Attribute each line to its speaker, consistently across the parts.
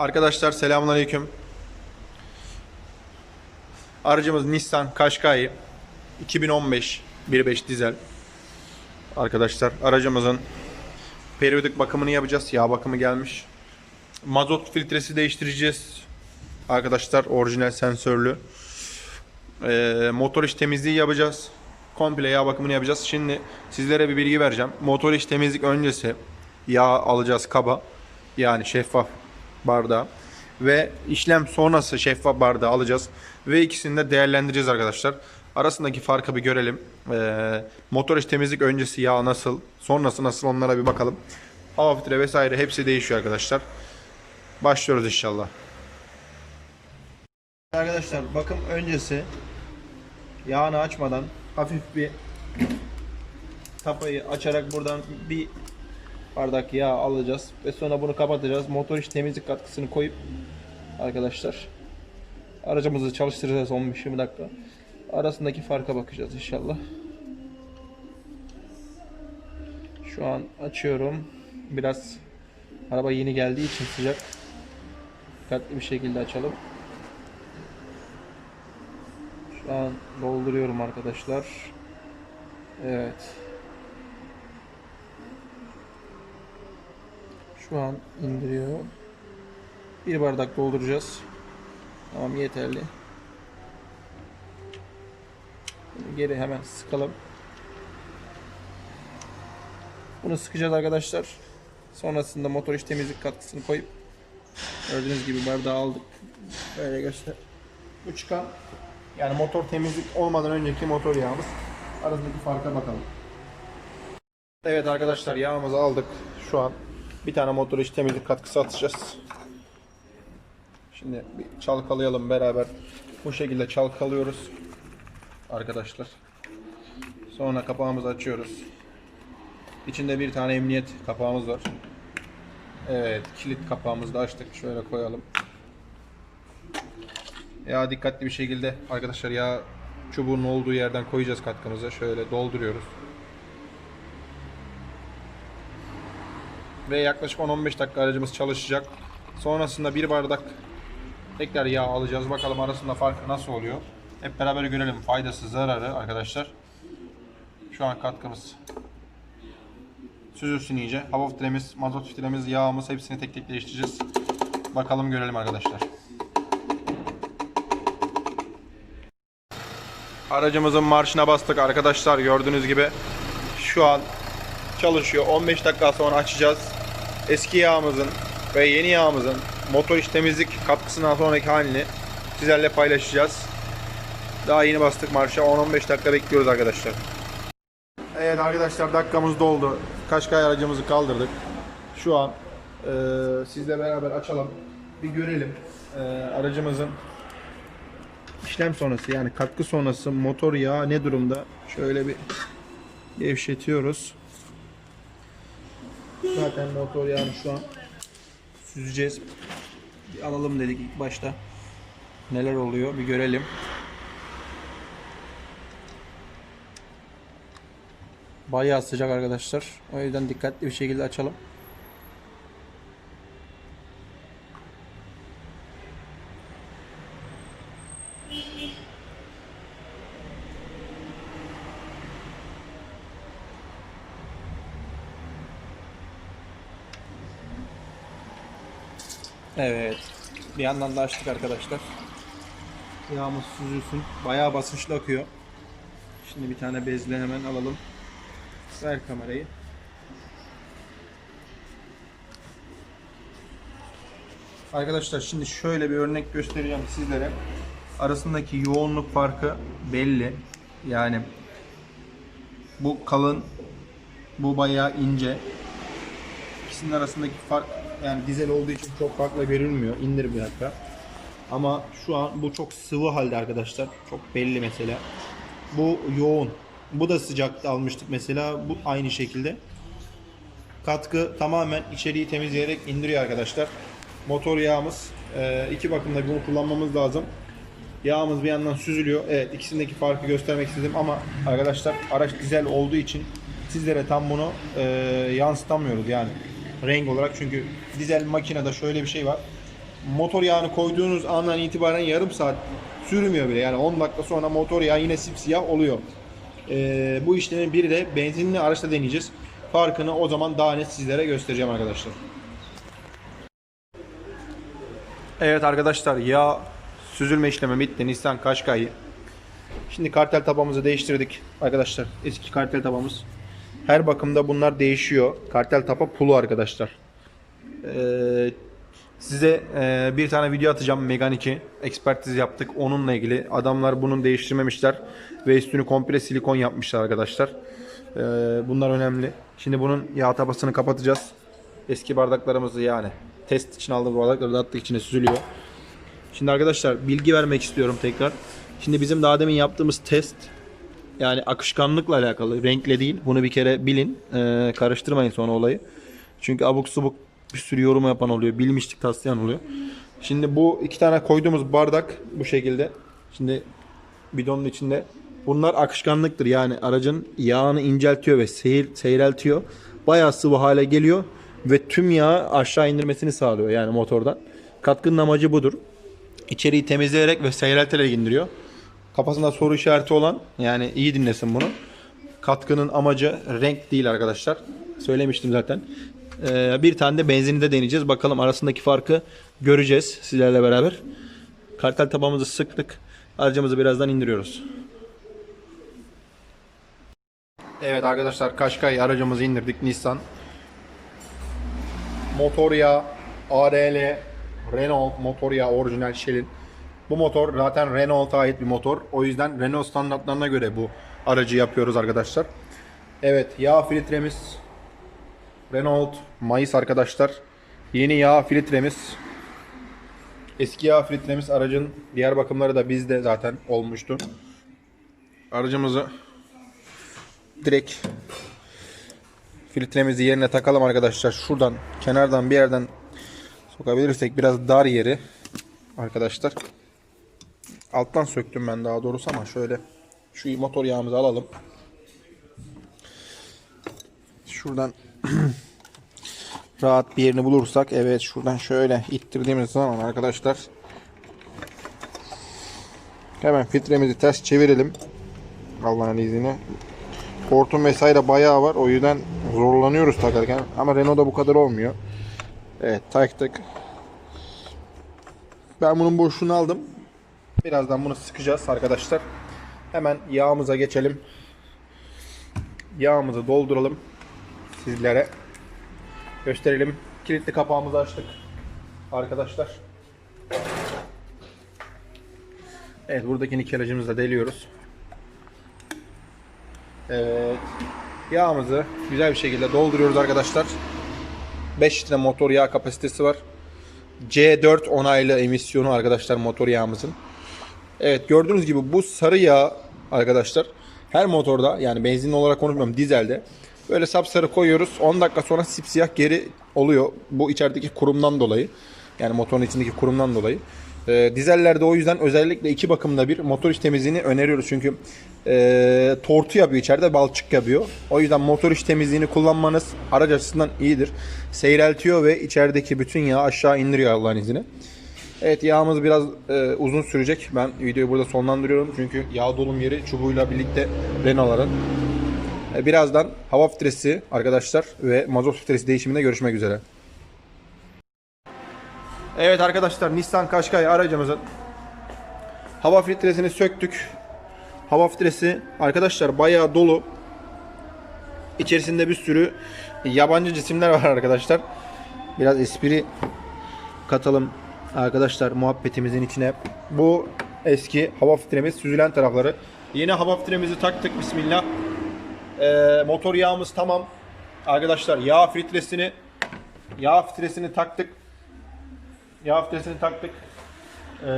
Speaker 1: Arkadaşlar selamünaleyküm. Aracımız Nissan Qashqai 2015 1.5 dizel. Arkadaşlar aracımızın periyodik bakımını yapacağız. Yağ bakımı gelmiş. Mazot filtresi değiştireceğiz. Arkadaşlar orijinal sensörlü. Ee, motor iç temizliği yapacağız. Komple yağ bakımını yapacağız. Şimdi sizlere bir bilgi vereceğim. Motor iç temizlik öncesi yağ alacağız kaba. Yani şeffaf bardağı. Ve işlem sonrası şeffaf bardağı alacağız. Ve ikisini de değerlendireceğiz arkadaşlar. Arasındaki farkı bir görelim. Ee, motor iç temizlik öncesi yağ nasıl, sonrası nasıl onlara bir bakalım. Hava filtre vesaire hepsi değişiyor arkadaşlar. Başlıyoruz inşallah. Arkadaşlar bakım öncesi yağını açmadan hafif bir tapayı açarak buradan bir bardak yağ alacağız ve sonra bunu kapatacağız. Motor iç temizlik katkısını koyup arkadaşlar aracımızı çalıştıracağız 15-20 dakika. Arasındaki farka bakacağız inşallah. Şu an açıyorum. Biraz araba yeni geldiği için sıcak. Dikkatli bir şekilde açalım. Şu an dolduruyorum arkadaşlar. Evet. Şu an indiriyor. Bir bardak dolduracağız. Tamam yeterli. Geri hemen sıkalım. Bunu sıkacağız arkadaşlar. Sonrasında motor iç temizlik katkısını koyup gördüğünüz gibi bardağı aldık. Böyle göster. Bu çıkan yani motor temizlik olmadan önceki motor yağımız. Arasındaki farka bakalım. Evet arkadaşlar yağımızı aldık. Şu an bir tane motor iç temizlik katkısı atacağız. Şimdi bir çalkalayalım beraber. Bu şekilde çalkalıyoruz. Arkadaşlar. Sonra kapağımızı açıyoruz. İçinde bir tane emniyet kapağımız var. Evet, kilit kapağımızı da açtık. Şöyle koyalım. Ya dikkatli bir şekilde arkadaşlar ya çubuğun olduğu yerden koyacağız katkımızı. Şöyle dolduruyoruz. Ve yaklaşık 10-15 dakika aracımız çalışacak. Sonrasında bir bardak tekrar yağ alacağız. Bakalım arasında fark nasıl oluyor. Hep beraber görelim faydası zararı arkadaşlar. Şu an katkımız süzülsün iyice. Hava filtremiz, mazot filtremiz, yağımız hepsini tek tek değiştireceğiz. Bakalım görelim arkadaşlar. Aracımızın marşına bastık arkadaşlar gördüğünüz gibi. Şu an çalışıyor. 15 dakika sonra açacağız. Eski yağımızın ve yeni yağımızın motor iç temizlik katkısından sonraki halini sizlerle paylaşacağız. Daha yeni bastık marşa. 10-15 dakika bekliyoruz arkadaşlar. Evet arkadaşlar dakikamız doldu. Kaşkay aracımızı kaldırdık. Şu an e, sizle beraber açalım. Bir görelim e, aracımızın işlem sonrası yani katkı sonrası motor yağı ne durumda? Şöyle bir gevşetiyoruz. Zaten motor yağını şu an süzeceğiz. Bir alalım dedik ilk başta. Neler oluyor bir görelim. Bayağı sıcak arkadaşlar. O yüzden dikkatli bir şekilde açalım. Evet. Bir yandan da açtık arkadaşlar. Yağımız süzülsün. Bayağı basınçlı akıyor. Şimdi bir tane bezle hemen alalım. Ver kamerayı. Arkadaşlar şimdi şöyle bir örnek göstereceğim sizlere. Arasındaki yoğunluk farkı belli. Yani bu kalın, bu bayağı ince. İkisinin arasındaki fark yani dizel olduğu için çok farklı görünmüyor. İndir bir dakika. Ama şu an bu çok sıvı halde arkadaşlar. Çok belli mesela. Bu yoğun. Bu da sıcakta almıştık mesela. Bu aynı şekilde. Katkı tamamen içeriği temizleyerek indiriyor arkadaşlar. Motor yağımız. e, iki bakımda bunu kullanmamız lazım. Yağımız bir yandan süzülüyor. Evet ikisindeki farkı göstermek istedim ama arkadaşlar araç dizel olduğu için sizlere tam bunu e, yansıtamıyoruz yani renk olarak çünkü dizel makinede şöyle bir şey var. motor yağını koyduğunuz andan itibaren yarım saat sürmüyor bile. Yani 10 dakika sonra motor yağı yine sipsiyah oluyor. Ee, bu işlemin biri de benzinli araçta deneyeceğiz. Farkını o zaman daha net sizlere göstereceğim arkadaşlar. Evet arkadaşlar yağ süzülme işlemi bitti. Nissan Qashqai. Şimdi kartel tabamızı değiştirdik. Arkadaşlar eski kartel tabamız. Her bakımda bunlar değişiyor. Kartel tapa pulu arkadaşlar. Ee, size e, bir tane video atacağım. Megane 2 ekspertiz yaptık. Onunla ilgili adamlar bunun değiştirmemişler ve üstünü komple silikon yapmışlar arkadaşlar. Ee, bunlar önemli. Şimdi bunun yağ tabasını kapatacağız. Eski bardaklarımızı yani test için aldığımız bardakları da attık içine süzülüyor. Şimdi arkadaşlar bilgi vermek istiyorum tekrar. Şimdi bizim daha demin yaptığımız test yani akışkanlıkla alakalı, renkle değil. Bunu bir kere bilin. Ee, karıştırmayın sonra olayı. Çünkü abuk subuk bir sürü yorum yapan oluyor. Bilmişlik taslayan oluyor. Şimdi bu iki tane koyduğumuz bardak bu şekilde. Şimdi bidonun içinde. Bunlar akışkanlıktır. Yani aracın yağını inceltiyor ve seyir, seyreltiyor. Bayağı sıvı hale geliyor. Ve tüm yağı aşağı indirmesini sağlıyor yani motordan. Katkının amacı budur. İçeriği temizleyerek ve seyrelterek indiriyor. Kafasında soru işareti olan yani iyi dinlesin bunu. Katkının amacı renk değil arkadaşlar. Söylemiştim zaten. Ee, bir tane de benzini de deneyeceğiz. Bakalım arasındaki farkı göreceğiz sizlerle beraber. Kartel tabağımızı sıktık. Aracımızı birazdan indiriyoruz. Evet arkadaşlar Kaşkay aracımızı indirdik Nissan. Motor yağı ARL Renault motor yağı orijinal Shell'in. Bu motor zaten Renault'a ait bir motor. O yüzden Renault standartlarına göre bu aracı yapıyoruz arkadaşlar. Evet yağ filtremiz Renault Mayıs arkadaşlar. Yeni yağ filtremiz. Eski yağ filtremiz aracın diğer bakımları da bizde zaten olmuştu. Aracımızı direkt filtremizi yerine takalım arkadaşlar. Şuradan kenardan bir yerden sokabilirsek biraz dar yeri arkadaşlar. Alttan söktüm ben daha doğrusu ama şöyle şu motor yağımızı alalım. Şuradan rahat bir yerini bulursak evet şuradan şöyle ittirdiğimiz zaman arkadaşlar hemen filtremizi ters çevirelim. Allah'ın izniyle. Hortum vesaire bayağı var. O yüzden zorlanıyoruz takarken. Ama Renault'da bu kadar olmuyor. Evet taktık. Ben bunun boşluğunu aldım. Birazdan bunu sıkacağız arkadaşlar. Hemen yağımıza geçelim. Yağımızı dolduralım. Sizlere gösterelim. Kilitli kapağımızı açtık. Arkadaşlar. Evet buradaki nikelajımızı da deliyoruz. Evet. Yağımızı güzel bir şekilde dolduruyoruz arkadaşlar. 5 litre motor yağ kapasitesi var. C4 onaylı emisyonu arkadaşlar motor yağımızın. Evet gördüğünüz gibi bu sarı yağ arkadaşlar her motorda yani benzinli olarak konuşmuyorum dizelde böyle sapsarı koyuyoruz 10 dakika sonra sipsiyah geri oluyor bu içerideki kurumdan dolayı yani motorun içindeki kurumdan dolayı. Ee, dizellerde o yüzden özellikle iki bakımda bir motor iç temizliğini öneriyoruz çünkü e, tortu yapıyor içeride balçık yapıyor. O yüzden motor iç temizliğini kullanmanız araç açısından iyidir. Seyreltiyor ve içerideki bütün yağı aşağı indiriyor Allah'ın izniyle. Evet yağımız biraz e, uzun sürecek. Ben videoyu burada sonlandırıyorum. Çünkü yağ dolum yeri çubuğuyla birlikte Renault'ların. E, birazdan hava filtresi arkadaşlar ve mazot filtresi değişiminde görüşmek üzere. Evet arkadaşlar Nissan Qashqai aracımızın hava filtresini söktük. Hava filtresi arkadaşlar bayağı dolu. İçerisinde bir sürü yabancı cisimler var arkadaşlar. Biraz espri katalım arkadaşlar muhabbetimizin içine. Bu eski hava filtremiz süzülen tarafları. Yeni hava filtremizi taktık bismillah. Ee, motor yağımız tamam. Arkadaşlar yağ filtresini yağ filtresini taktık. Yağ filtresini taktık. Ee,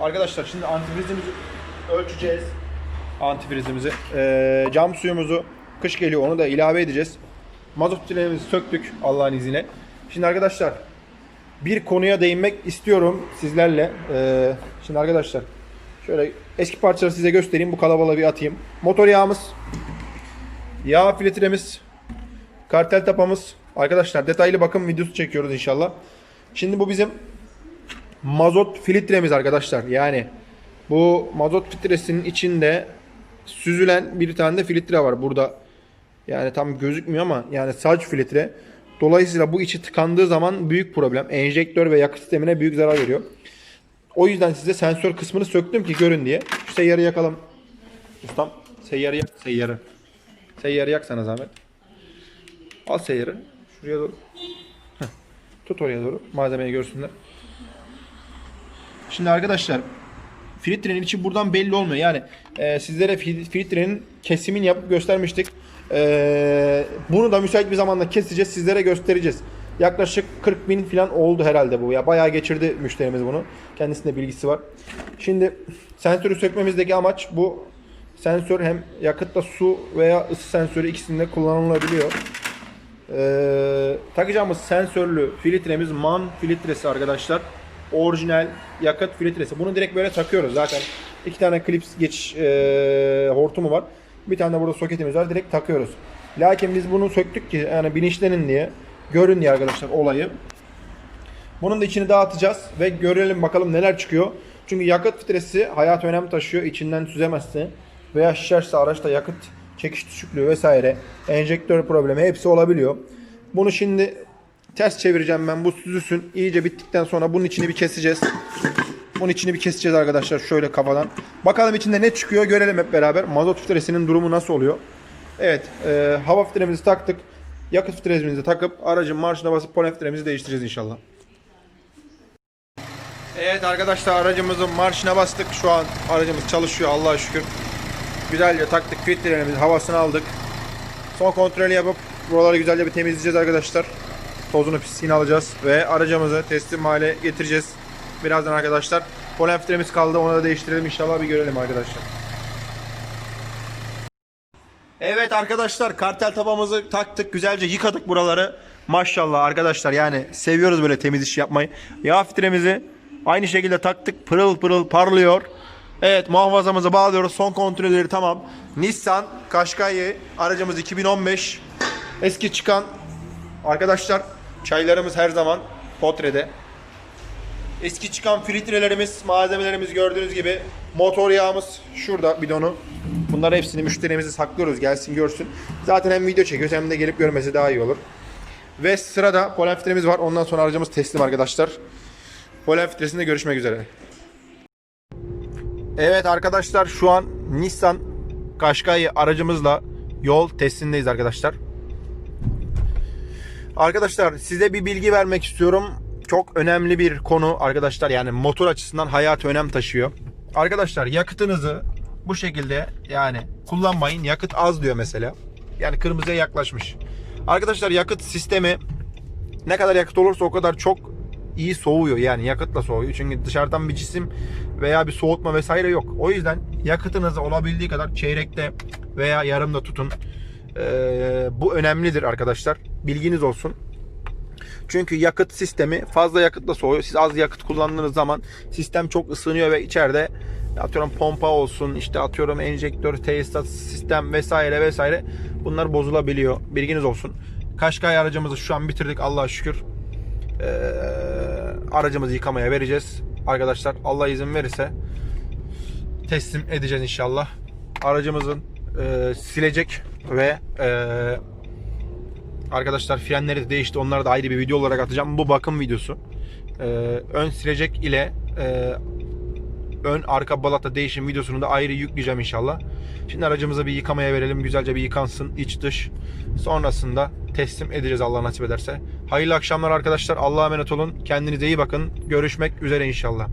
Speaker 1: arkadaşlar şimdi antifrizimizi ölçeceğiz. Antifrizimizi. Ee, cam suyumuzu kış geliyor onu da ilave edeceğiz. Mazot filtremizi söktük Allah'ın izniyle. Şimdi arkadaşlar bir konuya değinmek istiyorum sizlerle. Ee, şimdi arkadaşlar şöyle eski parçaları size göstereyim. Bu kalabalığı bir atayım. Motor yağımız, yağ filtremiz, kartel tapamız. Arkadaşlar detaylı bakım videosu çekiyoruz inşallah. Şimdi bu bizim mazot filtremiz arkadaşlar. Yani bu mazot filtresinin içinde süzülen bir tane de filtre var burada. Yani tam gözükmüyor ama yani saç filtre. Dolayısıyla bu içi tıkandığı zaman büyük problem. Enjektör ve yakıt sistemine büyük zarar veriyor. O yüzden size sensör kısmını söktüm ki görün diye. Şu seyyarı yakalım. Ustam seyyarı yak. Seyyarı. Seyyarı yak sana zahmet. Al seyyarı. Şuraya doğru. Heh. Tut oraya doğru. Malzemeyi görsünler. Şimdi arkadaşlar filtrenin içi buradan belli olmuyor. Yani e, sizlere fil- filtrenin kesimini yapıp göstermiştik. E, bunu da müsait bir zamanda keseceğiz. Sizlere göstereceğiz. Yaklaşık 40 bin falan oldu herhalde bu. Ya bayağı geçirdi müşterimiz bunu. Kendisinde bilgisi var. Şimdi sensörü sökmemizdeki amaç bu. Sensör hem yakıtla su veya ısı sensörü ikisinde kullanılabiliyor. Ee, takacağımız sensörlü filtremiz MAN filtresi arkadaşlar. Orijinal yakıt filtresi. Bunu direkt böyle takıyoruz zaten. iki tane klips geçiş e, hortumu var. Bir tane de burada soketimiz var. Direkt takıyoruz. Lakin biz bunu söktük ki yani bilinçlenin diye. Görün diye arkadaşlar olayı. Bunun da içini dağıtacağız ve görelim bakalım neler çıkıyor. Çünkü yakıt filtresi hayat önem taşıyor. İçinden süzemezse veya şişerse araçta yakıt çekiş düşüklüğü vesaire, enjektör problemi hepsi olabiliyor. Bunu şimdi ters çevireceğim ben bu süzülsün. İyice bittikten sonra bunun içini bir keseceğiz. Bunun içini bir keseceğiz arkadaşlar şöyle kafadan. Bakalım içinde ne çıkıyor görelim hep beraber. Mazot filtresinin durumu nasıl oluyor? Evet, e, hava filtremizi taktık. Yakıt filtremizi takıp aracın marşına basıp polen filtremizi değiştireceğiz inşallah. Evet arkadaşlar aracımızın marşına bastık. Şu an aracımız çalışıyor Allah'a şükür. Güzelce taktık filtrelerimizi havasını aldık. Son kontrolü yapıp buraları güzelce bir temizleyeceğiz arkadaşlar. Tozunu pisliğini alacağız ve aracımızı teslim hale getireceğiz. Birazdan arkadaşlar polen filtremiz kaldı onu da değiştirelim inşallah bir görelim arkadaşlar. Evet arkadaşlar kartel tabamızı taktık güzelce yıkadık buraları. Maşallah arkadaşlar yani seviyoruz böyle temiz iş yapmayı. Yağ filtremizi aynı şekilde taktık pırıl pırıl parlıyor. Evet muhafazamızı bağlıyoruz son kontrolleri tamam. Nissan Qashqai aracımız 2015 eski çıkan arkadaşlar çaylarımız her zaman potrede. Eski çıkan filtrelerimiz, malzemelerimiz gördüğünüz gibi motor yağımız şurada bidonu. Bunları hepsini müşterimize saklıyoruz gelsin görsün. Zaten hem video çekiyoruz hem de gelip görmesi daha iyi olur. Ve sırada polen filtremiz var. Ondan sonra aracımız teslim arkadaşlar. Polen filtresinde görüşmek üzere. Evet arkadaşlar şu an Nissan Qashqai aracımızla yol testindeyiz arkadaşlar. Arkadaşlar size bir bilgi vermek istiyorum. Çok önemli bir konu arkadaşlar yani motor açısından hayat önem taşıyor. Arkadaşlar yakıtınızı bu şekilde yani kullanmayın. Yakıt az diyor mesela. Yani kırmızıya yaklaşmış. Arkadaşlar yakıt sistemi ne kadar yakıt olursa o kadar çok iyi soğuyor. Yani yakıtla soğuyor. Çünkü dışarıdan bir cisim veya bir soğutma vesaire yok. O yüzden yakıtınızı olabildiği kadar çeyrekte veya yarımda tutun. Ee, bu önemlidir arkadaşlar. Bilginiz olsun. Çünkü yakıt sistemi fazla yakıtla soğuyor. Siz az yakıt kullandığınız zaman sistem çok ısınıyor ve içeride atıyorum pompa olsun, işte atıyorum enjektör, tesisat sistem vesaire vesaire bunlar bozulabiliyor. Bilginiz olsun. Kaşkay aracımızı şu an bitirdik Allah'a şükür. Ee, aracımızı yıkamaya vereceğiz. Arkadaşlar Allah izin verirse teslim edeceğiz inşallah. Aracımızın e, silecek ve e, Arkadaşlar frenleri de değişti. Onları da ayrı bir video olarak atacağım. Bu bakım videosu. Ee, ön silecek ile e, ön arka balata değişim videosunu da ayrı yükleyeceğim inşallah. Şimdi aracımızı bir yıkamaya verelim. Güzelce bir yıkansın iç dış. Sonrasında teslim edeceğiz Allah nasip ederse. Hayırlı akşamlar arkadaşlar. Allah'a emanet olun. Kendinize iyi bakın. Görüşmek üzere inşallah.